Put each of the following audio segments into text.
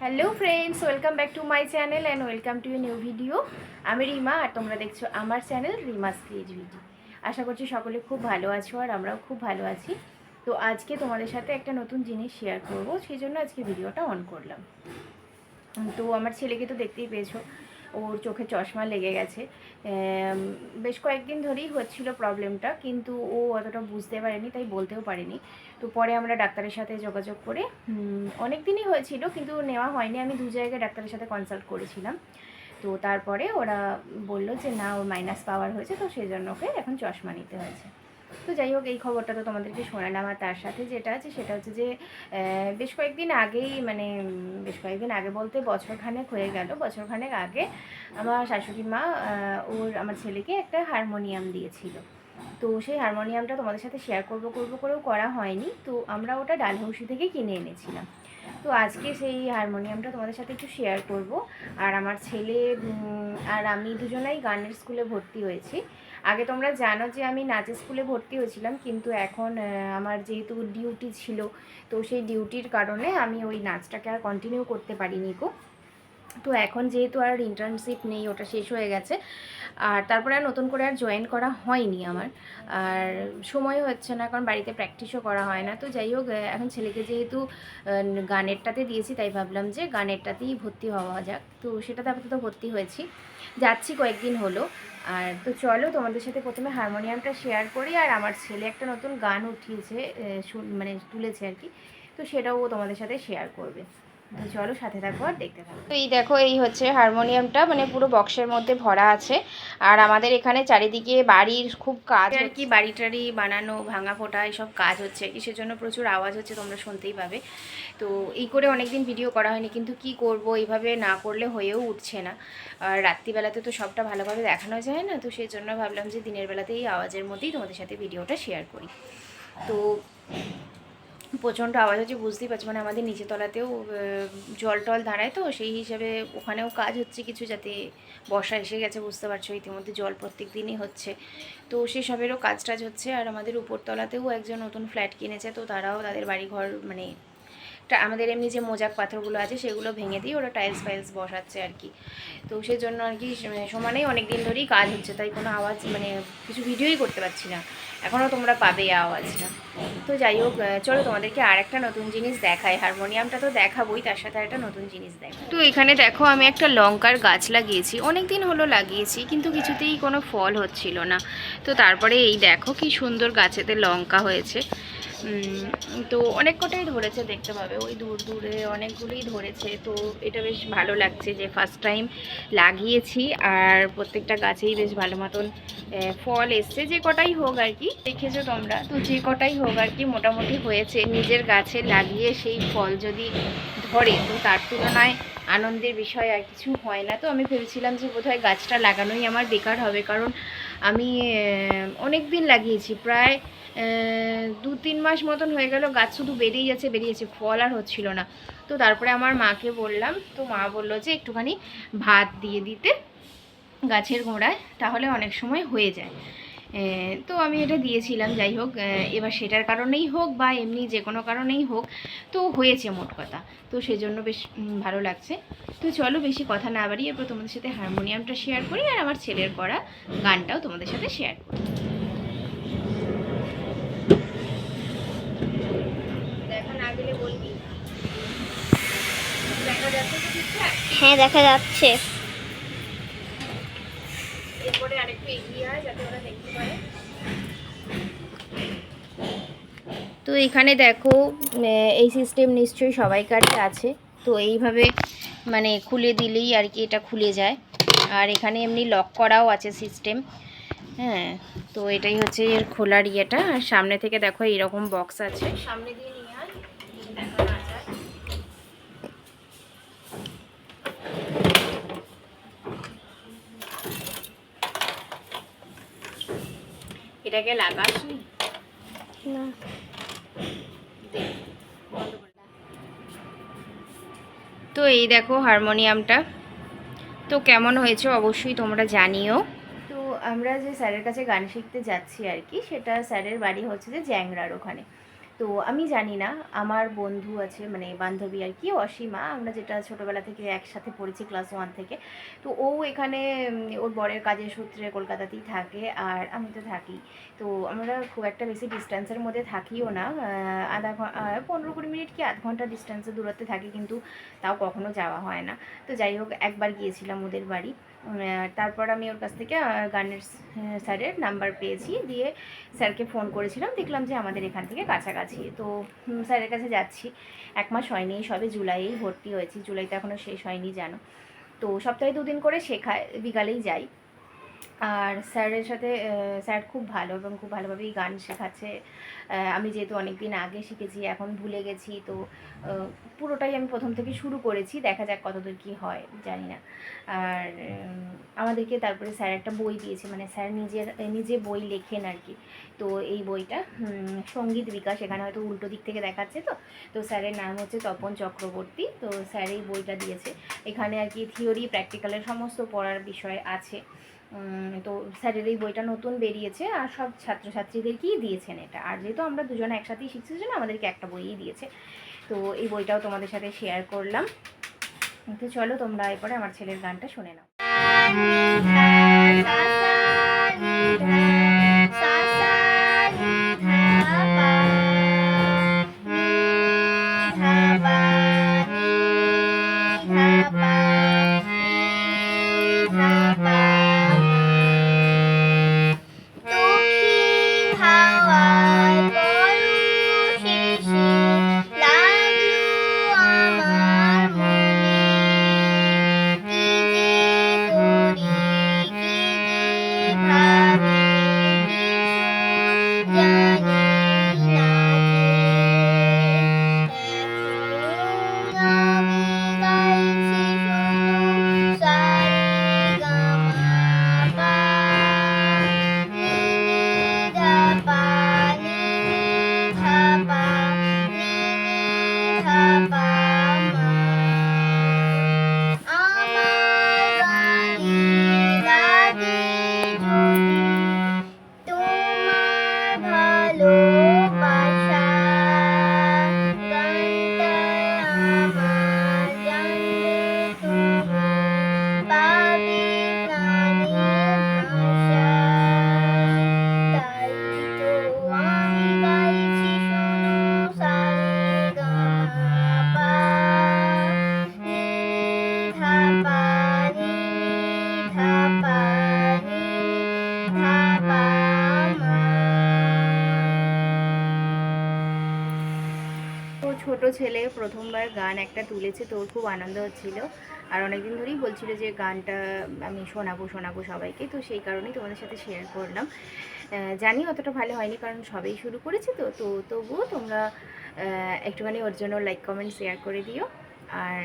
Hello friends welcome back to my channel and welcome to you new video আমি রিমা আর তোমরা দেখছ আমার channel রিমাস creativity আশা করছি সকলে খুব ভালো আছো আর আমরাও খুব ভালো আছি। তো আজকে তোমাদের সাথে একটা নতুন জিনিস শেয়ার করব, সেই জন্য আজকে ভিডিওটা অন করলাম। তো আমার ছেলেকে তো দেখতেই পেয়েছ। ওর চোখে চশমা লেগে গেছে। বেশ কয়েকদিন ধরেই হচ্ছিল প্রবলেমটা, কিন্তু ও অতটা বুঝতে পারেনি, তাই বলতেও পারেনি। তো পরে আমরা ডাক্তারের সাথে যোগাযোগ করে অনেক দিনই হয়েছিল, কিন্তু নেওয়া হয়নি। আমি দু জায়গায় ডাক্তারের সাথে কনসাল্ট করেছিলাম। তো তারপরে ওরা বলল যে, না, ওর মাইনাস পাওয়ার হয়েছে, তো সেই জন্য ওকে এখন চশমা নিতে হয়েছে। তো যাই হোক, এই খবরটা তো তোমাদেরকে শোনালাম। আর তার সাথে যেটা আছে সেটা হচ্ছে যে বেশ কয়েকদিন আগেই মানে বেশ কয়েকদিন আগে বলতে বছরখানেক হয়ে গেল। বছরখানেক আগে আমার শাশুড়ি মা ওর, আমার ছেলেকে একটা হারমোনিয়াম দিয়েছিল। তো সেই হারমোনিয়ামটা তোমাদের সাথে শেয়ার করব করব করেও করা হয়নি। তো আমরা ওটা ডালহৌসি থেকে কিনে এনেছিলাম। তো আজকে সেই হারমোনিয়ামটা তোমাদের সাথে একটু শেয়ার করব। আর আমার ছেলে আর আমি দুজনাই গানের স্কুলে ভর্তি হয়েছি। আগে তোমরা জানো যে আমি নাচের স্কুলে ভর্তি হয়েছিলাম, কিন্তু এখন আমার যেহেতু ডিউটি ছিল, তো সেই ডিউটির কারণে আমি ওই নাচটাকে আর কন্টিনিউ করতে পারিনি গো। তো এখন যেহেতু আর ইন্টার্নশিপ নেই, ওটা শেষ হয়ে গেছে। আর তারপরে আর নতুন করে আর জয়েন করা হয়নি আমার। আর সময় হচ্ছে না, কারণ বাড়িতে প্র্যাকটিসও করা হয় না। তো যাই হোক এখন ছেলেকে যেহেতু গানেরটাতে দিয়েছি, তাই ভাবলাম যে গানেরটাতেই ভর্তি হওয়া যাক। তো সেটাতে আপাতত ভর্তি হয়েছি। যাচ্ছি কয়েকদিন হলো। আর তো চলো, তোমাদের সাথে প্রথমে হারমোনিয়ামটা শেয়ার করি। আর আমার ছেলে একটা নতুন গান উঠিয়েছে মানে তুলেছে আর কি। তো সেটাও তোমাদের সাথে শেয়ার করবে। তো চলো সাথে থাকো আর দেখতে থাকো। তো এই দেখো এই হচ্ছে হারমোনিয়ামটা মানে পুরো বক্সের মধ্যে ভরা আছে। আর আমাদের এখানে চারিদিকে বাড়ির খুব কাজ আর কি বাড়ি টাড়ি বানানো ভাঙা ফোটা এইসব কাজ হচ্ছে। কি সেজন্য প্রচুর আওয়াজ হচ্ছে তোমরা শুনতেই পাবে। তো এই করে অনেক দিন ভিডিও করা হয়নি কিন্তু কি করব এইভাবে না করলে হয়েও উঠছে না। আর রাত্রিবেলাতে তো সবটা ভালোভাবে দেখানো যায় না তো সেই জন্য ভাবলাম যে দিনের বেলাতেই আওয়াজের মধ্যেই তোমাদের সাথে ভিডিওটা শেয়ার করি। তো প্রচণ্ড আওয়াজ হচ্ছে, বুঝতেই পারছি। মানে আমাদের নিচে তলাতেও জল টল দাঁড়ায় তো, সেই হিসাবে ওখানেও কাজ হচ্ছে কিছু যাতে বর্ষা এসে গেছে, বুঝতে পারছ। ইতিমধ্যে জল প্রত্যেক দিনই হচ্ছে। তো সেসবেরও কাজ টাজ হচ্ছে। আর আমাদের উপরতলাতেও একজন নতুন ফ্ল্যাট কিনেছে, তো তারাও তাদের বাড়িঘর মানে আমাদের এমনি যে মোজাক পাথরগুলো আছে সেগুলো ভেঙে দিয়ে ওরা টাইলস ফাইলস বসাচ্ছে আর কি। তো সেই জন্য আর কি সমানেই অনেক দিন ধরেই কাজ হচ্ছে, তাই কোনো আওয়াজ মানে কিছু ভিডিওই করতে পারছি না। এখনও তোমরা পাবে আওয়াজটা। তো যাই হোক চলো তোমাদেরকে আর একটা নতুন জিনিস দেখাই। হারমোনিয়ামটা তো দেখাবোই, তার সাথে একটা নতুন জিনিস দেখ তো এখানে দেখো, আমি একটা লঙ্কার গাছ লাগিয়েছি। অনেক দিন হলো লাগিয়েছি, কিন্তু কিছুতেই কোনো ফল হচ্ছিল না। তো তারপরে এই দেখো কি সুন্দর গাছেতে লঙ্কা হয়েছে। তো অনেক কটাই ধরেছে দেখতে পাবে, ওই দূর দূরে অনেকগুলোই ধরেছে, তো এটা বেশ ভালো লাগছে যে ফার্স্ট টাইম লাগিয়েছি, আর প্রত্যেকটা গাছেই বেশ ভালো মতন ফল এসছে, যে কটাই হোক আর কি। দেখেছ তোমরা? তো যে কটাই হোক আর কি, মোটামুটি হয়েছে। নিজের গাছে লাগিয়ে সেই ফল যদি ধরে, তো তার তুলনায় আনন্দের বিষয় আর কিছু হয় না। তো আমি ভেবেছিলাম যে বোধহয় গাছটা লাগানোই আমার বেকার হবে, কারণ আমি অনেক দিন লাগিয়েছি, প্রায় দু তিন মাস মতন হয়ে গেল, গাছ শুধু বেরিয়ে যাচ্ছে বেরিয়ে যাচ্ছে, ফল আর হচ্ছিল না। তো তারপরে আমার মাকে বললাম, তো মা বলল যে একটুখানি ভাত দিয়ে দিতে গাছের গোড়ায়, তাহলে অনেক সময় হয়ে যায়। তো আমি এটা দিয়েছিলাম, যাই হোক এবার সেটার কারণেই হোক বা এমনি যে কোনো কারণেই হোক, তো হয়েছে মোট কথা। তো সেজন্য বেশ ভালো লাগছে। তো চলো বেশি কথা না বাড়িয়ে এরপর তোমাদের সাথে হারমোনিয়ামটা শেয়ার করি, আর আমার ছেলের করা গানটাও তোমাদের সাথে শেয়ার করি দেখা না গেলে বলবি দেখা যাচ্ছে তো ঠিকঠাক হ্যাঁ দেখা যাচ্ছে। এরপরে আরেকটু এগিয়ে যাতে ওরা দেখতে পারে। তো এখানে দেখো এই সিস্টেম নিশ্চয়ই সবাইকারই আছে। তো এইভাবে মানে খুলে দিলেই আর কি এটা খুলে যায়। আর এখানে এমনি লক করাও আছে সিস্টেম হ্যাঁ তো এটাই হচ্ছে এর খোলার ইয়েটা। আর সামনে থেকে দেখো এইরকম বক্স আছে। সামনে দিয়ে নিয়ে আয় দেখা না যায় এটাকে লাগাসনি? না। তো এই দেখো হারমোনিয়ামটা। তো কেমন হয়েছে অবশ্যই তোমরা জানিও। তো আমরা যে স্যারের কাছে গান শিখতে যাচ্ছি আর কি সেটা স্যারের বাড়ি হচ্ছে যে জ্যাংরার ওখানে। তো আমি জানি না, আমার বন্ধু আছে মানে বান্ধবী আর কি, অসীমা, আমরা যেটা ছোটোবেলা থেকে একসাথে পড়েছি ক্লাস ওয়ান থেকে, তো ও এখানে ওর বরের কাজের সূত্রে কলকাতাতেই থাকে আর আমি তো থাকি। তো আমরা খুব একটা বেশি ডিস্টেন্সের মধ্যে থাকিও না আধা ঘণ্টা পনেরো কুড়ি মিনিট কি আধ ঘণ্টা ডিস্টেন্সে দূরত্বে থাকি, কিন্তু তাও কখনো যাওয়া হয় না। তো যাই হোক, একবার গিয়েছিলাম ওদের বাড়ি। তারপর আমি ওর কাছ থেকে গানের স্যারের নাম্বার পেয়েছি। দিয়ে স্যারকে ফোন করেছিলাম। দেখলাম যে আমাদের এখান থেকে কাছাকাছি। তো স্যারের কাছে যাচ্ছি। এক মাস হয়নি, সবে জুলাইয়েই ভর্তি হয়েছি। জুলাইতে এখনও শেষ হয়নি, জানো। তো সপ্তাহে দুদিন করে শেখায়, বিকালেই যাই। আর স্যারের সাথে স্যার খুব ভালো এবং খুব ভালোভাবেই গান শেখাচ্ছে। আমি যেহেতু অনেক দিন আগে শিখেছি, এখন ভুলে গেছি, তো পুরোটাই আমি প্রথম থেকে শুরু করেছি। দেখা যাক কতদূর কী হয়, জানি না। আর আমাদেরকে তারপরে স্যার একটা বই দিয়েছে মানে স্যার নিজের নিজে বই লেখেন আর কি। তো এই বইটা সংগীত বিকাশ, এখানে হয়তো উল্টো দিক থেকে দেখাচ্ছে তো। তো স্যারের নাম হচ্ছে তপন চক্রবর্তী, তো স্যার এই বইটা দিয়েছে। এখানে আর কি থিওরি প্র্যাকটিক্যালের সমস্ত পড়ার বিষয় আছে। তো স্যারের এই বইটা নতুন বেরিয়েছে আর সব ছাত্রছাত্রীদেরকেই দিয়েছেন এটা? আর যেহেতু আমরা দুজনে একসাথেই শিখছি জন্য আমাদেরকে একটা বইই দিয়েছে। তো এই বইটাও তোমাদের সাথে শেয়ার করলাম। তো চলো তোমরা এরপরে আমার ছেলের গানটা শুনে নাও। ছেলে প্রথমবার গান একটা তুলেছে তোর খুব আনন্দ হচ্ছিল। আর অনেকদিন ধরেই বলছিল যে গানটা আমি শোনাবো শোনাবো সবাইকে, তো সেই কারণেই তোমাদের সাথে শেয়ার করলাম। জানি অতটা ভালো হয়নি, কারণ সবেই শুরু করেছে তো তো তবুও তোমরা একটুখানি ওর জন্য লাইক কমেন্ট শেয়ার করে দিও। আর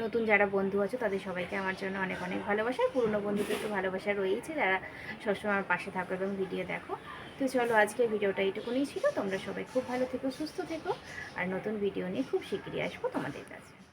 নতুন যারা বন্ধু আছে, তাদের সবাইকে আমার জন্য অনেক অনেক ভালোবাসা। পুরনো বন্ধুদের তো ভালোবাসা রয়েছে যারা সবসময় আমার পাশে থাকো এবং ভিডিও দেখো। তো চলো আজকের ভিডিওটা এইটুকুনি ছিল। তোমরা সবাই খুব ভালো থেকো, সুস্থ থেকো, আর নতুন ভিডিও নিয়ে খুব শিগগিরই আসব তোমাদের কাছে।